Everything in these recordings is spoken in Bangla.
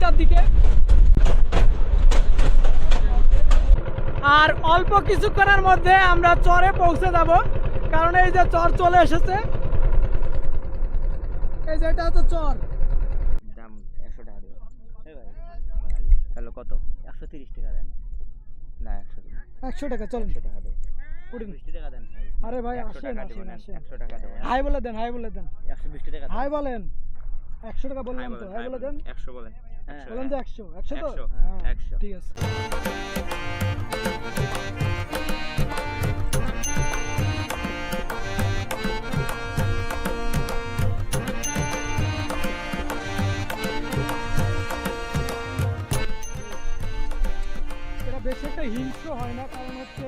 দুইটার দিকে। আর অল্প কিছুক্ষণের মধ্যে আমরা চরে পৌঁছে যাব। কারণ এই যে চর চলে এসেছে। এই যে এটা হচ্ছে চর। দাম একশো টাকা দেবো তাহলে কত? একশো তিরিশ টাকা দেন। না একশো একশো টাকা চলুন। একশো টাকা দেবো আরে ভাই একশো আসেন টাকা আসেন হাই বলে দেন হাই বলে দেন। একশো বিশটি টাকা হাই বলেন। একশো টাকা বললাম তো বলেন, হাই বলে। দেন। একশো বলেন। বলেন তো একশো একশো তো? একশো, হ্যাঁ, ঠিক আছে। বেশি একটা হিংস্র হয় না কারণ হচ্ছে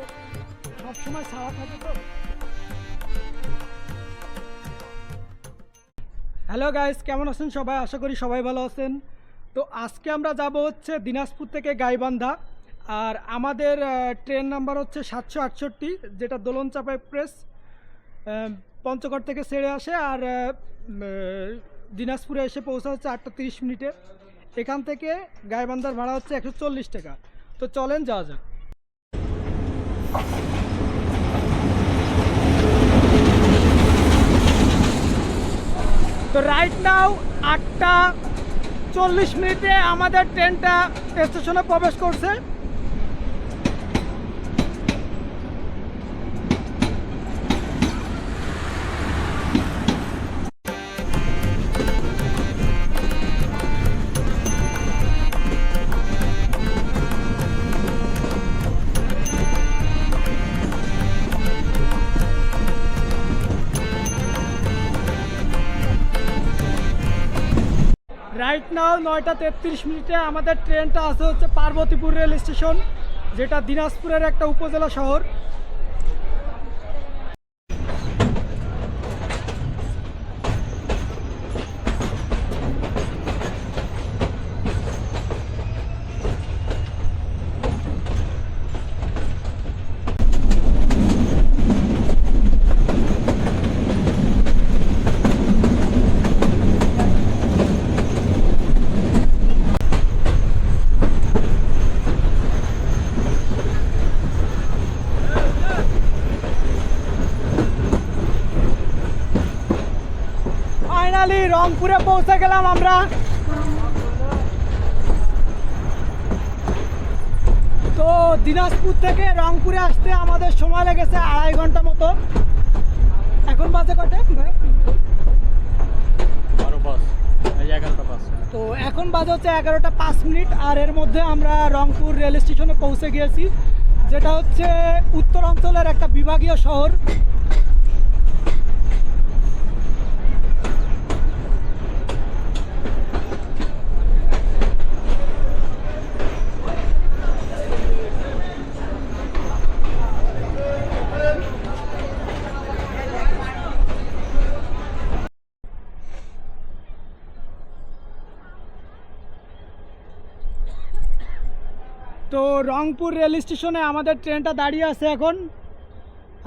সবসময় ছাড়া থাকে তো। হ্যালো গাইস কেমন আছেন সবাই? আশা করি সবাই ভালো আছেন। তো আজকে আমরা যাব হচ্ছে দিনাজপুর থেকে গাইবান্ধা। আর আমাদের ট্রেন নাম্বার হচ্ছে সাতশো আটষট্টি, যেটা দোলন চাপা এক্সপ্রেস পঞ্চগড় থেকে ছেড়ে আসে। আর দিনাজপুরে এসে পৌঁছা হচ্ছে আটটা তিরিশ মিনিটে। এখান থেকে গাইবান্ধার ভাড়া হচ্ছে একশো চল্লিশ টাকা। তো চলেন, যাওয়া যাক। তো রাইট নাও আটটা চল্লিশ মিনিটে আমাদের ট্রেনটা স্টেশনে প্রবেশ করছে। নাও নয়টা তেত্রিশ মিনিটে আমাদের ট্রেনটা আছে হচ্ছে পার্বতীপুর রেল স্টেশন, যেটা দিনাজপুরের একটা উপজেলা শহর। রংপুরে পৌঁছে গেলাম আমরা। তো দিনাজপুর থেকে রংপুরে আসতে আমাদের সময় লেগেছে আড়াই ঘণ্টা মতো। এখন বাজে কটে? তো এখন বাজে হচ্ছে এগারোটা পাঁচ মিনিট আর এর মধ্যে আমরা রংপুর রেল স্টেশনে পৌঁছে গিয়েছি যেটা হচ্ছে উত্তরাঞ্চলের একটা বিভাগীয় শহর। তো রংপুর রেল স্টেশনে আমাদের ট্রেনটা দাঁড়িয়ে আছে এখন।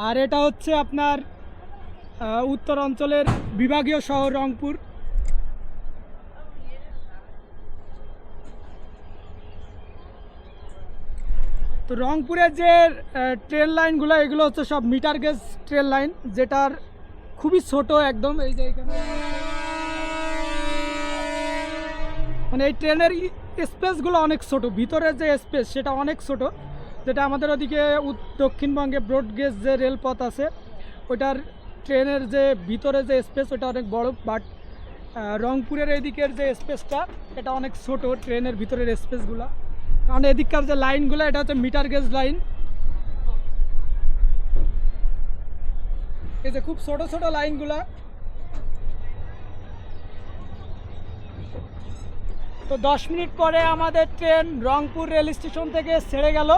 আর এটা হচ্ছে আপনার উত্তর অঞ্চলের বিভাগীয় শহর রংপুর। তো রংপুরের যে ট্রেন লাইনগুলো, এগুলো হচ্ছে সব মিটার গেজ ট্রেন লাইন, যেটার খুবই ছোট একদম। এই এখানে মানে এই ট্রেনের স্পেসগুলো অনেক ছোট, ভিতরের যে স্পেস সেটা অনেক ছোট। যেটা আমাদের ওদিকে দক্ষিণবঙ্গে ব্রড গেজ যে রেলপথ আছে, ওইটার ট্রেনের যে ভিতরে যে স্পেস ওটা অনেক বড়, বাট রংপুরের এদিকের যে স্পেসটা, এটা অনেক ছোট ট্রেনের ভিতরের স্পেসগুলো। কারণ এদিককার যে লাইনগুলো, এটা হচ্ছে মিটার গেজ লাইন। এই যে খুব ছোট ছোট লাইনগুলা তো দশ মিনিট পরে আমাদের ট্রেন রংপুর রেল স্টেশন থেকে ছেড়ে গেল।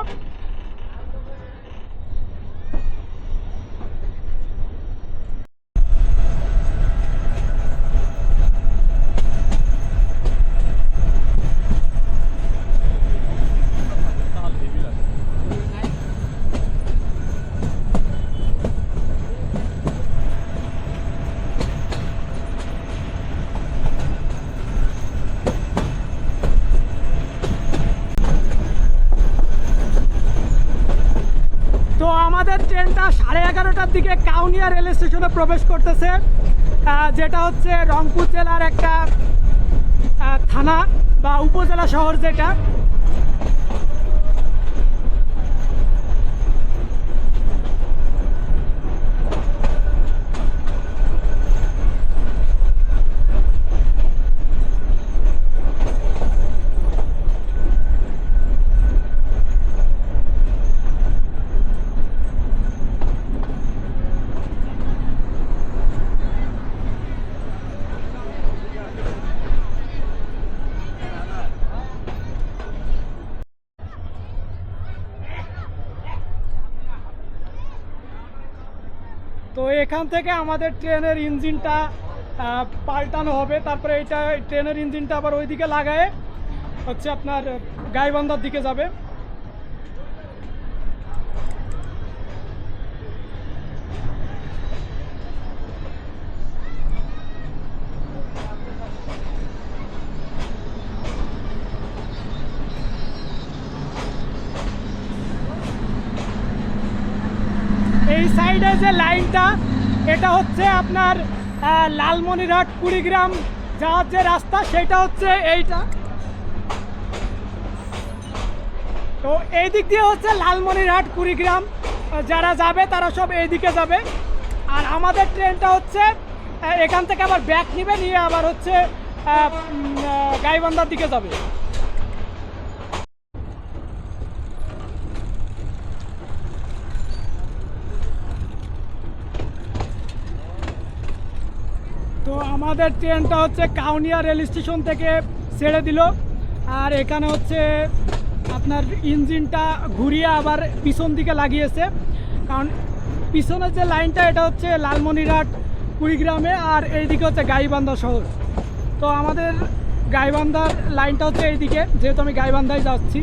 ট্রেনটা সাড়ে এগারোটার দিকে কাউনিয়া রেল স্টেশনে প্রবেশ করতেছে। যেটা হচ্ছে রংপুর জেলার একটা থানা বা উপজেলা শহর যেটা। এখান থেকে আমাদের ট্রেনের ইঞ্জিনটা পাল্টানো হবে। তারপরে এটা ট্রেনের ইঞ্জিনটা আবার ওইদিকে লাগায় হচ্ছে আপনার গাইবান্ধার দিকে যাবে। এই সাইডে যে লাইনটা এটা হচ্ছে আপনার লালমনিরহাট কুড়িগ্রাম যাওয়ার যে রাস্তা, সেটা হচ্ছে এইটা। তো এই দিক দিয়ে হচ্ছে লালমনিরহাট কুড়িগ্রাম যারা যাবে তারা সব এইদিকে যাবে। আর আমাদের ট্রেনটা হচ্ছে এখান থেকে আবার ব্যাক নিবে, নিয়ে আবার হচ্ছে গাইবান্ধার দিকে যাবে। আমাদের ট্রেনটা হচ্ছে কাউনিয়া রেল স্টেশন থেকে ছেড়ে দিল। আর এখানে হচ্ছে আপনার ইঞ্জিনটা ঘুরিয়ে আবার পিছন দিকে লাগিয়েছে। কারণ পিছনের যে লাইনটা, এটা হচ্ছে লালমনিরহাট, কুড়িগ্রামে, আর এইদিকে হচ্ছে গাইবান্ধা শহর। তো আমাদের গাইবান্ধার লাইনটা হচ্ছে এইদিকে, যেহেতু আমি গাইবান্ধায় যাচ্ছি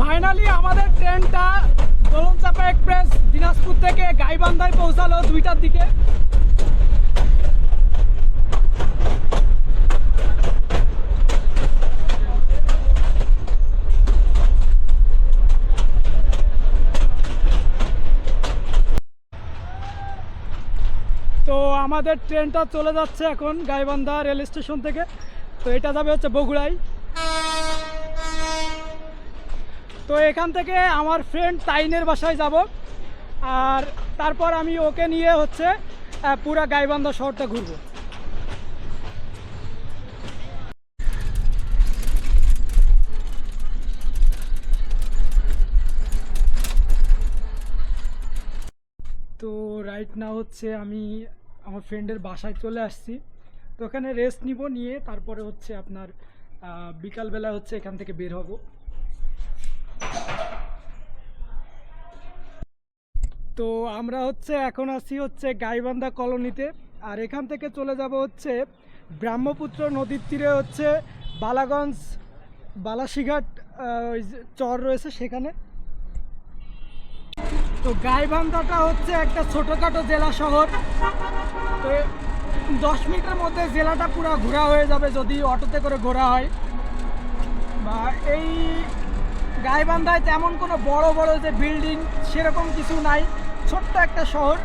ফাইনালি আমাদের ট্রেনটা দোলনচাপা এক্সপ্রেস দিনাজপুর থেকে গাইবান্ধায় পৌঁছালো দুইটার দিকে। তো আমাদের ট্রেনটা চলে যাচ্ছে এখন গাইবান্ধা রেল স্টেশন থেকে। তো এটা যাবে হচ্ছে বগুড়ায়। তো এখান থেকে আমার ফ্রেন্ড তাইনের বাসায় যাব। আর তারপর আমি ওকে নিয়ে হচ্ছে পুরা গাইবান্ধা শহরটা ঘুরবো। তো রাইট না হচ্ছে আমি আমার ফ্রেন্ডের বাসায় চলে আসছি। তো ওখানে রেস্ট নিব, নিয়ে তারপরে হচ্ছে আপনার বিকালবেলা হচ্ছে এখান থেকে বের হব। তো আমরা হচ্ছে, এখন আছি হচ্ছে গাইবান্ধা কলোনিতে। আর এখান থেকে চলে যাব হচ্ছে ব্রহ্মপুত্র নদীর তীরে হচ্ছে বালাগঞ্জ বালাসিঘাট চর রয়েছে সেখানে। তো গাইবান্ধাটা হচ্ছে একটা ছোটোখাটো জেলা শহর। তো দশ মিনিটের মধ্যে জেলাটা পুরো ঘোরা হয়ে যাবে যদি অটোতে করে ঘোরা হয়। বা এই গাইবান্ধায় তেমন কোনো বড় বড় যে বিল্ডিং সেরকম কিছু নাই। ছোট্ট একটা শহর।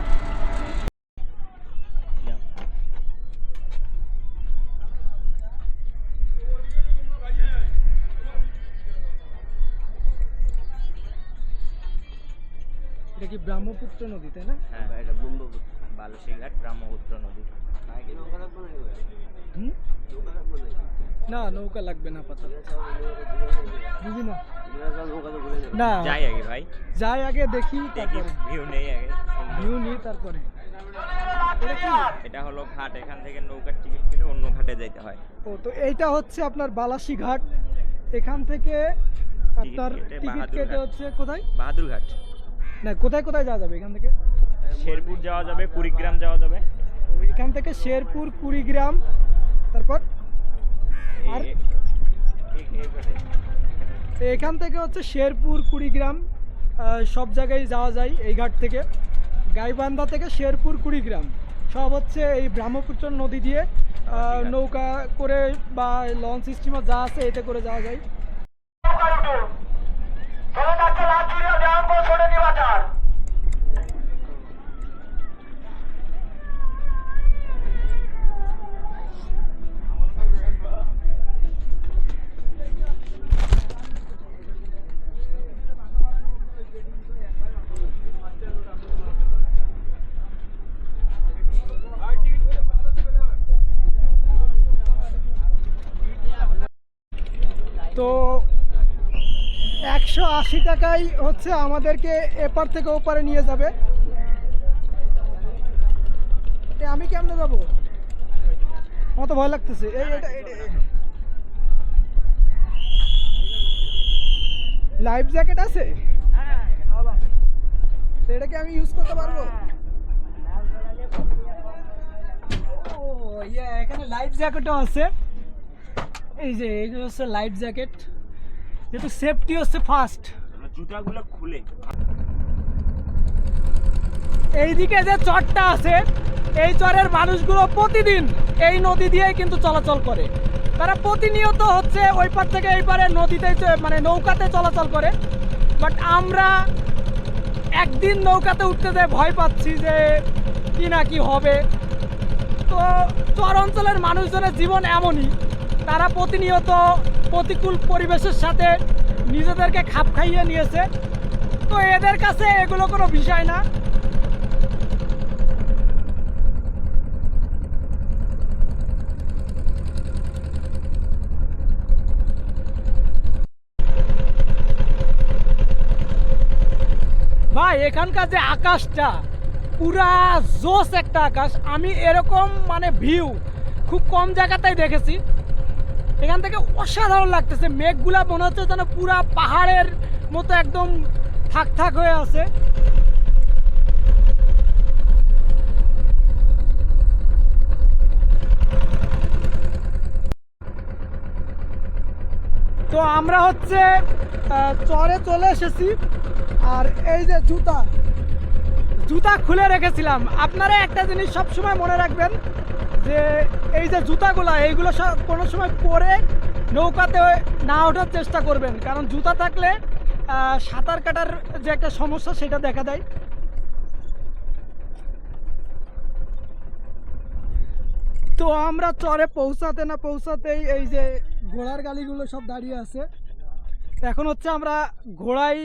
এটা কি ব্রহ্মপুত্র নদী তাই না? হ্যাঁ এটা ব্রহ্মপুত্র বালুশিঘাট ব্রহ্মপুত্র নদী। হুম? না নৌকা লাগবে না পাতা বুঝি না না যাই আগে ভাই যাই আগে দেখি তারপরে ভিউ নেই আগে ভিউ নিই তারপরে এটা হলো ঘাট এখান থেকে নৌকার টিকিট কেটে অন্য ঘাটে যেতে হয় ও তো এইটা হচ্ছে আপনার বালাসি ঘাট এখান থেকে আপনার টিকিট কেটে হচ্ছে কোথায় বাহাদুর ঘাট না কোথায় কোথায় যাওয়া যাবে এখান থেকে শেরপুর যাওয়া যাবে কুড়িগ্রাম যাওয়া যাবে এখান থেকে শেরপুর কুড়িগ্রাম তারপর আর? তো এখান থেকে হচ্ছে শেরপুর, কুড়িগ্রাম সব জায়গায় যাওয়া যায় এই ঘাট থেকে। গাইবান্ধা থেকে শেরপুর, কুড়িগ্রাম। সব হচ্ছে এই ব্রহ্মপুত্র নদী দিয়ে নৌকা করে বা লঞ্চ স্টিমার যা আছে এতে করে যাওয়া যায়। আশি টাকায় হচ্ছে আমাদেরকে এপার থেকে ওপারে নিয়ে যাবে। আমি কেমনে যাব? আমার তো ভয় লাগতেছে। এই, এটা লাইফ জ্যাকেট আছে? তো এটা কি আমি ইউজ করতে পারব? এখানে লাইফ জ্যাকেটও আছে। এই যে, এগুলো হচ্ছে লাইফ জ্যাকেট যেহেতু সেফটি হচ্ছে ফার্স্ট জুতাগুলো খুলে। এইদিকে যে চরটা আছে এই চরের মানুষগুলো প্রতিদিন এই নদী দিয়ে কিন্তু চলাচল করে। তারা প্রতিনিয়ত হচ্ছে ওই পার থেকে এই পারে নদীতে মানে নৌকাতে চলাচল করে। বাট আমরা একদিন নৌকাতে উঠতে যেয়ে ভয় পাচ্ছি যে কি না কি হবে। তো চর অঞ্চলের মানুষজনের জীবন এমনই। তারা প্রতিনিয়ত প্রতিকূল পরিবেশের সাথে নিজেদেরকে খাপ খাইয়ে নিয়েছে। তো এদের কাছে এগুলো কোনো বিষয় না। ভাই, এখানকার যে আকাশটা, পুরা জোস একটা আকাশ। আমি এরকম মানে ভিউ খুব কম জায়গাতেই দেখেছি। এখান থেকে অসাধারণ লাগতেছে। মেঘগুলা মনে হচ্ছে যেন পুরা পাহাড়ের মতো একদম থাক থাক হয়ে আছে। তো আমরা হচ্ছে চরে চলে এসেছি। আর এই যে জুতা জুতা খুলে রেখেছিলাম। আপনারা একটা জিনিস সবসময় মনে রাখবেন যে এই যে জুতাগুলা, এইগুলো কোনো সময় পরে নৌকাতে না ওঠার চেষ্টা করবেন। কারণ জুতা থাকলে সাঁতার কাটার যে একটা সমস্যা, সেটা দেখা দেয়। তো আমরা চরে পৌঁছাতে না পৌঁছাতেই এই যে ঘোড়ার গাড়িগুলো সব দাঁড়িয়ে আছে। এখন হচ্ছে আমরা ঘোড়ায়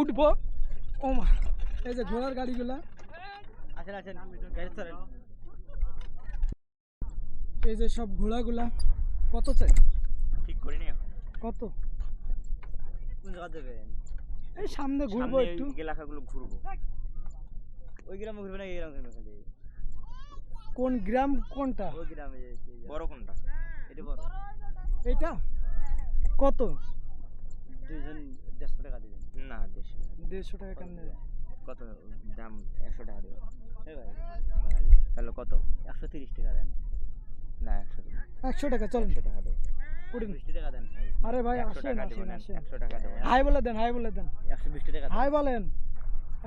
উঠবো। ও এই যে ঘোড়ার গাড়িগুলা এই যে সব ঘোড়াগুলা কত চাই? ঠিক করিনি এখন। কত? কোন জায়গা দেবেন এই সামনে ঘুরবো একটু। এলাকাগুলো ঘুরবো। ওই গ্রামে ঘুরবে না এই গ্রামে ঘুরবে খালি। কোন গ্রাম কোনটা? ওই গ্রামে যে বড় কোনটা? এটা বড়। এইটা? কত? দুইজন দেড়শো টাকা দিবেন না দেড়শো দেড়শো টাকা কেমন নেবে কত দাম? একশো টাকা দেবেন এই ভাই। তাহলে কত? একশো তিরিশ টাকা দেন। না একশো একশো টাকা চল একশো টাকা দেবেন উঠুন বিশটি টাকা দেন ভাই। আরে ভাই একশো আসেন আসেন আসেন। টাকা হাই বলে দেন হাই বলে দেন। একশো টাকা হাই বলেন।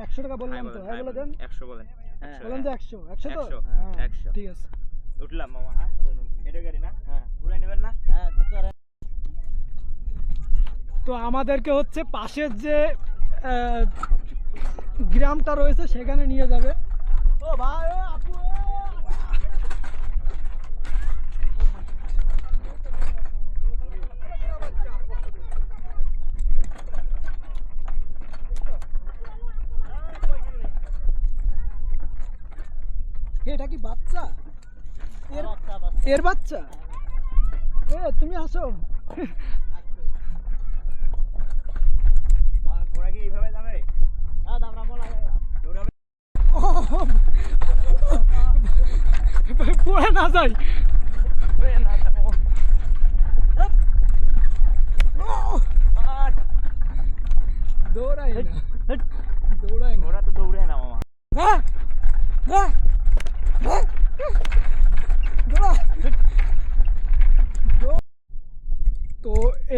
একশো টাকা বললাম তো হাই বলে দেন। একশো বলেন হ্যাঁ বলেন তো একশো একশো তো? একশো, হ্যাঁ, ঠিক আছে। উঠলাম মামা হ্যাঁ। এটা গাড়ি না? হ্যাঁ। ঘুরে নেবেন না? হ্যাঁ তো আমাদেরকে হচ্ছে পাশের যে গ্রামটা রয়েছে সেখানে নিয়ে যাবে। ও ভাই আপু এটা কি বাচ্চা? এর এর বাচ্চা? এ তুমি আসো। ঘোড়া কি এইভাবে যাবে? হ্যাঁ দামরা বলা দৌড়াবে? পড়ে না যাই। দৌড়াই না।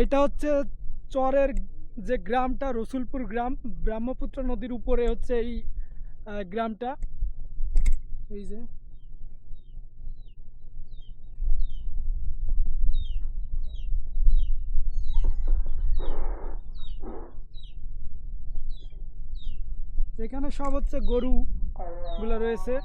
এটা হচ্ছে চরের যে গ্রামটা, রসুলপুর গ্রাম, ব্রহ্মপুত্র নদীর উপরে হচ্ছে এই গ্রামটা। এই যে। এখানে সব হচ্ছে গরু গুলো রয়েছে।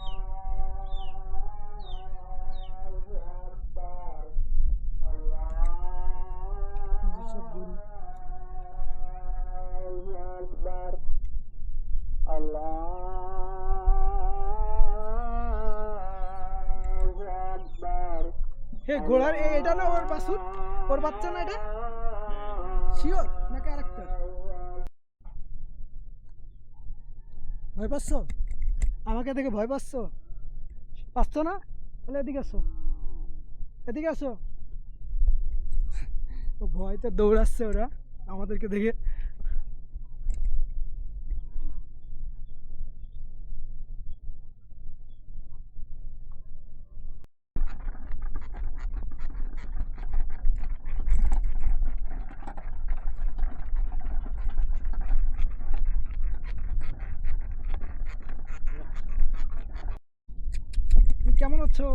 ঘোড়ার এটা না ওর ওর বাচ্চা না এটা? শিওর ভয় পাচ্ছ? আমাকে দেখে ভয় পাচ্ছ? পাচ্ছ না? তাহলে এদিকে আসো। এদিকে আসো। ভয়তে দৌড়াচ্ছে ওরা, আমাদেরকে দেখে। আছো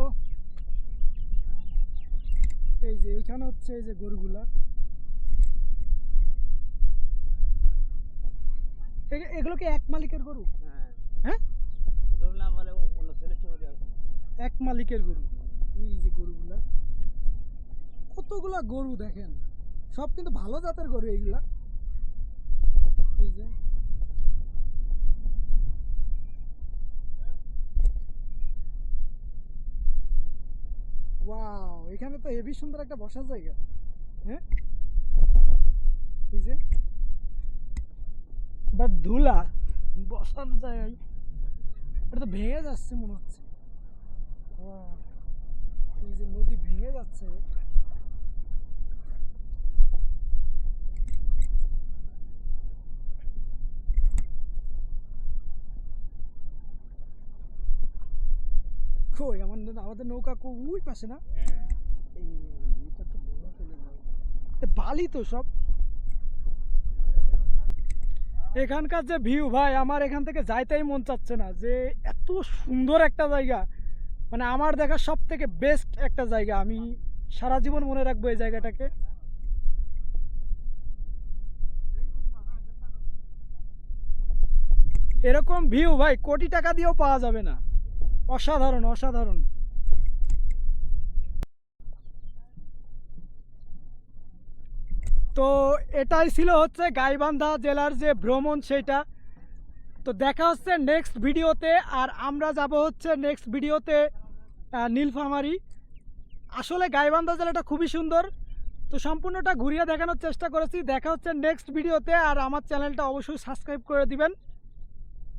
এই যে এইখানে হচ্ছে এই যে গরুগুলা। এগুলো কি এক মালিকের গরু? হ্যাঁ। হ্যাঁ? এক মালিকের গরু। এই যে গরুগুলা। কতগুলা গরু দেখেন? সব কিন্তু ভালো জাতের গরু এইগুলা। এই যে। ওয়াও এখানে তো হেভি সুন্দর একটা বসার জায়গা। হ্যাঁ? এই যে। বাট ধুলা বসার জায়গায়। এটা তো ভেঙে যাচ্ছে মনে হচ্ছে। এই যে নদী ভেঙে যাচ্ছে। কই আমাদের আমাদের নৌকা ওই পাশে না? হ্যাঁ। বালি তো সব। এখানকার যে ভিউ ভাই আমার এখান থেকে যাইতেই মন চাচ্ছে না যে এত সুন্দর একটা জায়গা। মানে আমার দেখা সব থেকে বেস্ট একটা জায়গা। আমি সারা জীবন মনে রাখব এই জায়গাটাকে। এরকম ভিউ ভাই কোটি টাকা দিয়েও পাওয়া যাবে না। অসাধারণ অসাধারণ। তো এটাই ছিল হচ্ছে গাইবান্ধা জেলার যে ভ্রমণ সেটা। তো দেখা হচ্ছে নেক্সট ভিডিওতে, আর আমরা যাব হচ্ছে নেক্সট ভিডিওতে নীলফামারি। আসলে গাইবান্ধা জেলাটা খুবই সুন্দর। তো সম্পূর্ণটা ঘুরিয়ে দেখানোর চেষ্টা করেছি। দেখা হচ্ছে নেক্সট ভিডিওতে, আর আমার চ্যানেলটা অবশ্যই সাবস্ক্রাইব করে দিবেন।